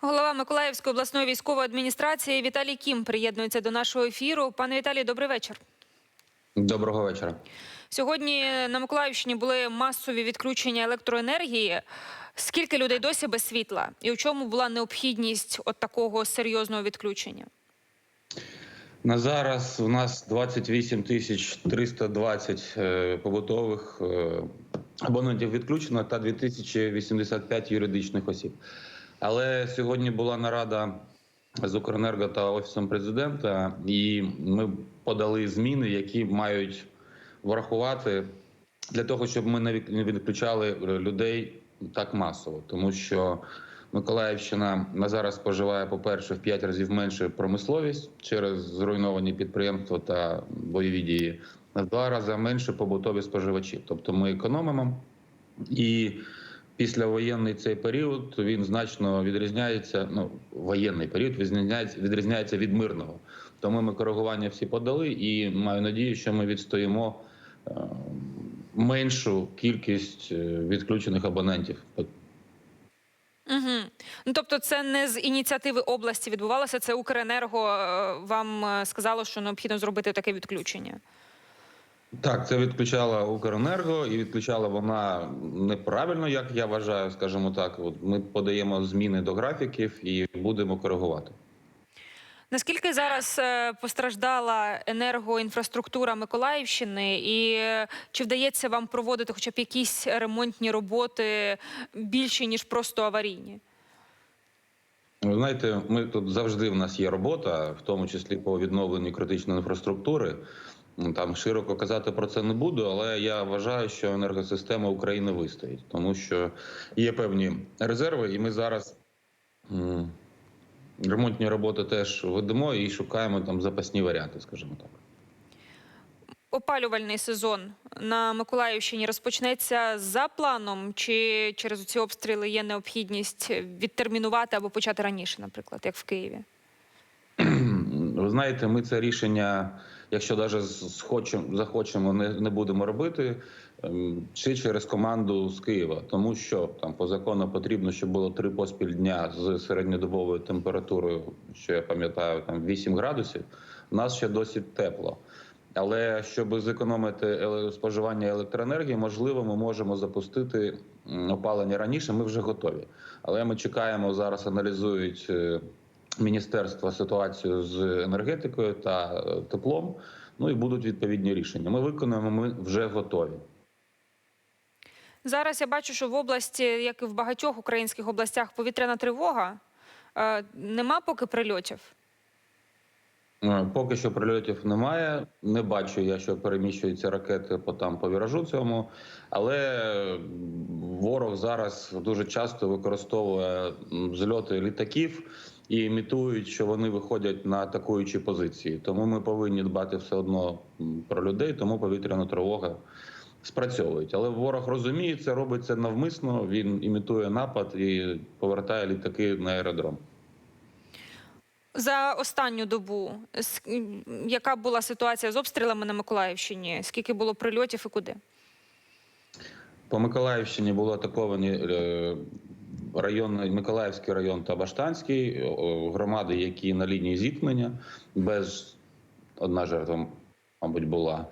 Голова Миколаївської обласної військової адміністрації Віталій Кім приєднується до нашого ефіру. Пане Віталій, добрий вечір. Доброго вечора. Сьогодні на Миколаївщині були масові відключення електроенергії. Скільки людей досі без світла? І у чому була необхідність от такого серйозного відключення? На зараз у нас 28 тисяч 320 е, побутових е, абонентів відключено та 2085 юридичних осіб. Але сьогодні була нарада з Укренерго та офісом президента, і ми подали зміни, які мають врахувати для того, щоб ми не відключали людей так масово, тому що Миколаївщина на зараз споживає, по-перше, в 5 разів менше промисловість через зруйновані підприємства та бойові дії, в два рази менше побутові споживачі. Тобто ми економимо і. Післявоєнний цей період він значно відрізняється. Ну, воєнний період відрізняється, відрізняється від мирного. Тому ми коригування всі подали, і маю надію, що ми відстоїмо е, меншу кількість е, відключених абонентів. Угу. Ну тобто, це не з ініціативи області відбувалося. Це Укренерго е, вам сказало, що необхідно зробити таке відключення. Так, це відключала Укренерго, і відключала вона неправильно, як я вважаю, скажімо так. От ми подаємо зміни до графіків і будемо коригувати. Наскільки зараз е, постраждала енергоінфраструктура Миколаївщини, і е, чи вдається вам проводити хоча б якісь ремонтні роботи більші ніж просто аварійні? Ви знаєте, ми тут завжди в нас є робота, в тому числі по відновленню критичної інфраструктури. Ну, Там широко казати про це не буду, але я вважаю, що енергосистема України вистоїть, тому що є певні резерви, і ми зараз ремонтні роботи теж ведемо і шукаємо там запасні варіанти, скажімо так. Опалювальний сезон на Миколаївщині розпочнеться за планом, чи через ці обстріли є необхідність відтермінувати або почати раніше, наприклад, як в Києві? Ви знаєте, ми це рішення, якщо навіть схочем, захочемо, не, не будемо робити, ем, чи через команду з Києва, тому що там по закону потрібно, щоб було три поспіль дня з середньодобовою температурою, що я пам'ятаю, там 8 градусів. У нас ще досить тепло. Але щоб зекономити споживання електроенергії, можливо, ми можемо запустити опалення раніше. Ми вже готові. Але ми чекаємо зараз, аналізують е, міністерства ситуацію з енергетикою та е, теплом. Ну і будуть відповідні рішення. Ми виконуємо. Ми вже готові. Зараз я бачу, що в області, як і в багатьох українських областях, повітряна тривога. Е, Нема поки прильотів. Е, Поки що прильотів немає. Не бачу я, що переміщуються ракети по там по віражу цьому. Але ворог зараз дуже часто використовує зльоти літаків і імітують, що вони виходять на атакуючі позиції. Тому ми повинні дбати все одно про людей, тому повітряна тривога спрацьовують. Але ворог розуміє це, робить це навмисно. Він імітує напад і повертає літаки на аеродром. За останню добу яка була ситуація з обстрілами на Миколаївщині? Скільки було прильотів і куди? По Миколаївщині було атаковані е, район, Миколаївський район та Баштанський, громади, які на лінії зіткнення, без одна жертва, мабуть, була.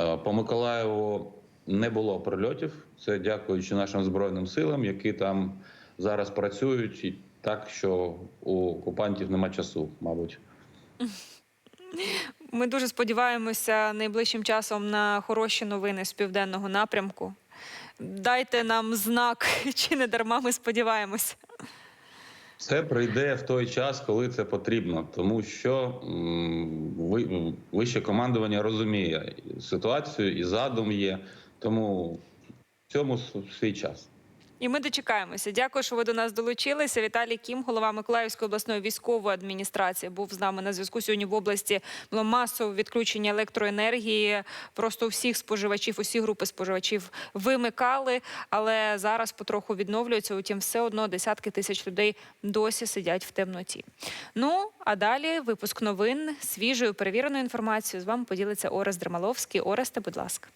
Е, По Миколаєву не було прильотів. Це дякуючи нашим збройним силам, які там зараз працюють так, що у окупантів нема часу, мабуть. Ми дуже сподіваємося найближчим часом на хороші новини з південного напрямку. Дайте нам знак, чи не дарма ми сподіваємося. Це прийде в той час, коли це потрібно, тому що ви- вище командування розуміє ситуацію і задум є. Тому в цьому свій час. І ми дочекаємося. Дякую, що ви до нас долучилися. Віталій Кім, голова Миколаївської обласної військової адміністрації, був з нами на зв'язку. Сьогодні в області було масове відключення електроенергії. Просто всіх споживачів, усі групи споживачів вимикали, але зараз потроху відновлюються. Утім, все одно десятки тисяч людей досі сидять в темноті. Ну а далі випуск новин свіжою перевіреною інформацією з вами поділиться Орест Дермаловський. Оресте, будь ласка.